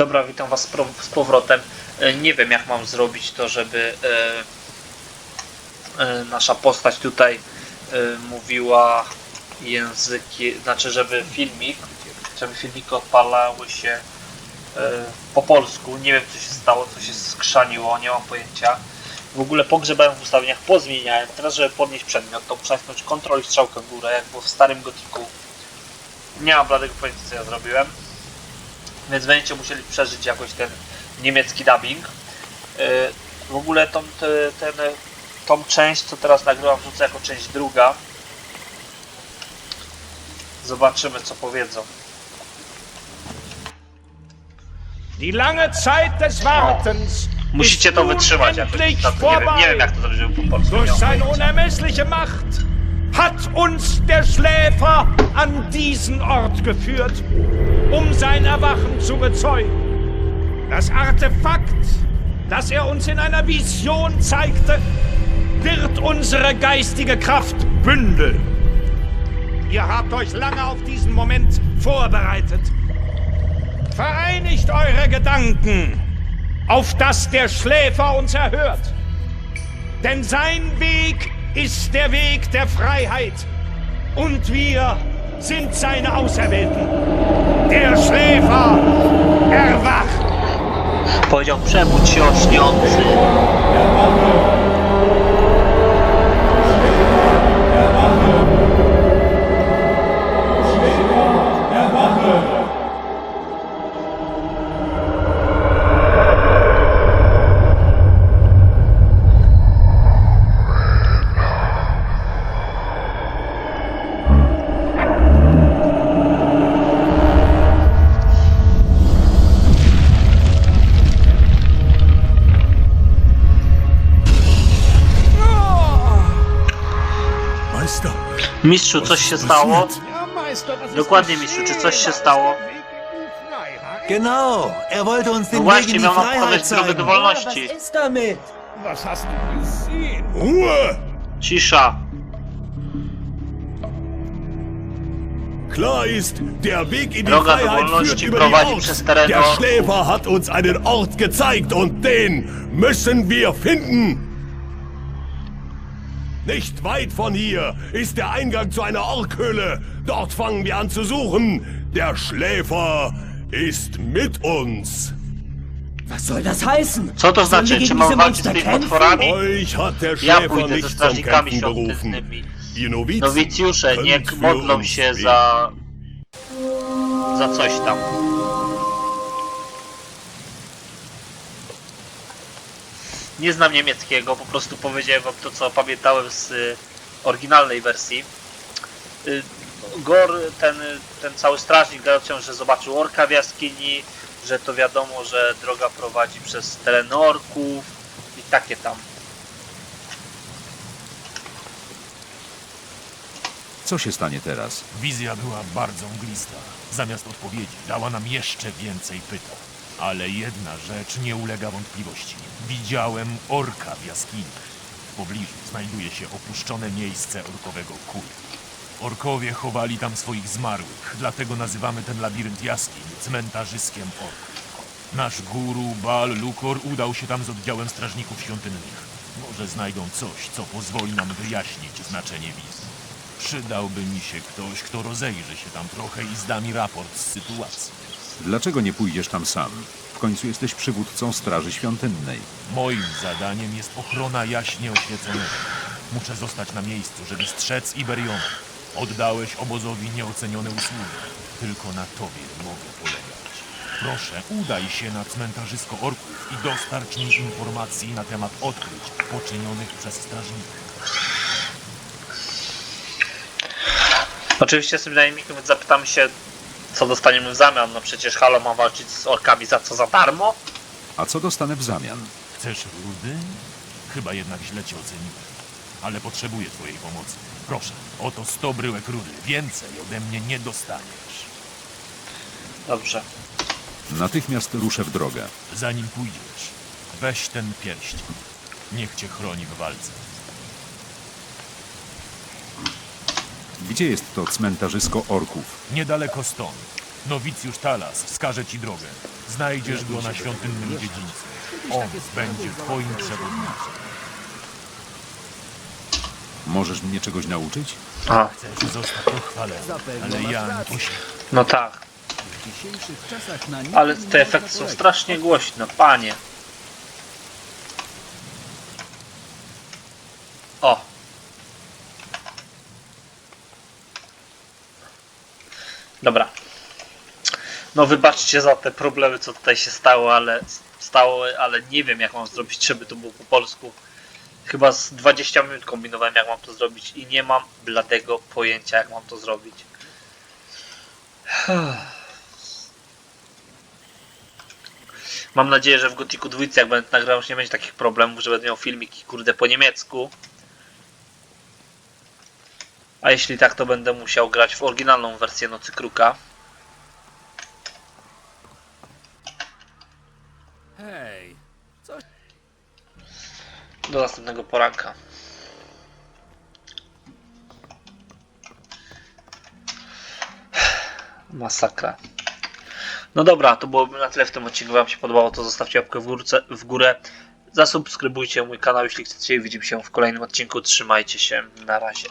Dobra, witam was z powrotem. E, Nie wiem jak mam zrobić to, żeby e, e, nasza postać tutaj mówiła języki, znaczy żeby filmik, żeby filmiki odpalały się po polsku. Nie wiem co się stało, co się skrzaniło, nie mam pojęcia. W ogóle pogrzebałem w ustawieniach, pozmieniałem. Teraz, żeby podnieść przedmiot, to nacisnąć Ctrl i strzałkę w górę, jak było w starym gotiku. Nie mam bladego pojęcia co ja zrobiłem więc będziecie musieli przeżyć jakoś ten niemiecki dubbing. Yy, W ogóle tą, te, ten, tą część, co teraz nagrywam, wrzucę jako część druga. Zobaczymy, co powiedzą. Die lange Zeit des Wartens Musicie to wytrzymać jakoś. Nie wiem, nie wiem jak to zrobić po polsku. nie Durch mam seine pojęcia. unermessliche Macht hat uns der Schläfer an diesen Ort geführt, um sein Erwachen zu bezeugen. Das Artefakt, das er uns in einer Vision zeigte, wird unsere geistige Kraft bündeln. Ihr habt euch lange auf diesen Moment vorbereitet. Vereinigt eure Gedanken, auf dass der Schläfer uns erhört. Denn sein Weg ist der Weg der Freiheit. Und wir sind seine Auserwählten. Der Schläfer erwacht. Powiedział przebudź się ośniący. Mistrzu, coś się stało? Dokładnie. Mistrzu, czy coś się stało? genau. Er wollte uns No den Weg właśnie, in die Freiheit zeigen. wolności. Was ist damit? Was hast du gesehen? Ruhe! Cisza. Klar ist, der Weg in die Droga Freiheit führt über die tereny Der. Schläfer hat uns einen Ort gezeigt und den müssen wir finden. Nicht weit von hier ist der Eingang zu einer Orkhöhle. Dort fangen wir an zu suchen. Der Schläfer ist mit uns. Was soll das heißen? Co to Sollen wir znaczy? gegen diese mam walczyć z Monster tymi kämpfen? potworami? Euch hat der Ja Schläfer pójdę ze nicht zum strażnikami Kämpfen berufen. świątynnymi. Ihr Novizen Nowicjusze niech könnt für modlą uns się beten. za... za coś tam. Nie znam niemieckiego, po prostu powiedziałem wam to, co pamiętałem z y, oryginalnej wersji. Y, Gor, ten, ten cały strażnik gadał, że zobaczył orka w jaskini, że to wiadomo, że droga prowadzi przez teren orków i takie tam. Co się stanie teraz? Wizja była bardzo mglista. Zamiast odpowiedzi dała nam jeszcze więcej pytań. Ale jedna rzecz nie ulega wątpliwości. Widziałem orka w jaskini. W pobliżu znajduje się opuszczone miejsce orkowego kultu. Orkowie chowali tam swoich zmarłych, dlatego nazywamy ten labirynt jaskiń cmentarzyskiem orków. Nasz guru Bal Lukor udał się tam z oddziałem strażników świątynnych. Może znajdą coś, co pozwoli nam wyjaśnić znaczenie wizji. Przydałby mi się ktoś, kto rozejrzy się tam trochę i zda mi raport z sytuacji. Dlaczego nie pójdziesz tam sam? W końcu jesteś przywódcą Straży Świątynnej. Moim zadaniem jest ochrona jaśnie oświeconego. Muszę zostać na miejscu, żeby strzec Iberionu. Oddałeś obozowi nieocenione usługi. Tylko na tobie mogę polegać. Proszę, udaj się na cmentarzysko orków i dostarcz mi informacji na temat odkryć poczynionych przez strażników. Oczywiście jestem dynamikiem, więc zapytamy się, co dostaniemy w zamian. No przecież Halo ma walczyć z orkami za co? Za darmo? A co dostanę w zamian? Chcesz rudy? Chyba jednak źle cię oceniłem. Ale potrzebuję twojej pomocy. Proszę, oto 100 bryłek rudy. Więcej ode mnie nie dostaniesz. Dobrze. Natychmiast ruszę w drogę. Zanim pójdziesz, weź ten pierścień. Niech cię chroni w walce. Gdzie jest to cmentarzysko orków? Niedaleko stąd. Nowicjusz Talas wskaże ci drogę. Znajdziesz go na świątynnym dziedzińcu. On będzie twoim przewodnikiem. Możesz mnie czegoś nauczyć? A, Chcesz zostać pochwalony, ale ja nie poświęcę. no tak. Ale te efekty są strasznie głośne, panie. Dobra. No wybaczcie za te problemy, co tutaj się stało, ale stało, ale nie wiem jak mam zrobić, żeby to było po polsku. Chyba z 20 minut kombinowałem jak mam to zrobić i nie mam bladego pojęcia jak mam to zrobić. Mam nadzieję, że w Gotiku 2 jak będę nagrywał już nie będzie takich problemów, że będę miał filmiki kurde po niemiecku. A jeśli tak, to będę musiał grać w oryginalną wersję Nocy Kruka. Hej, Do następnego poranka. Masakra. No dobra, to byłoby na tyle w tym odcinku. Wam się podobało, to zostawcie łapkę w, górce, w górę. Zasubskrybujcie mój kanał, jeśli chcecie. Widzimy się w kolejnym odcinku. Trzymajcie się. Na razie.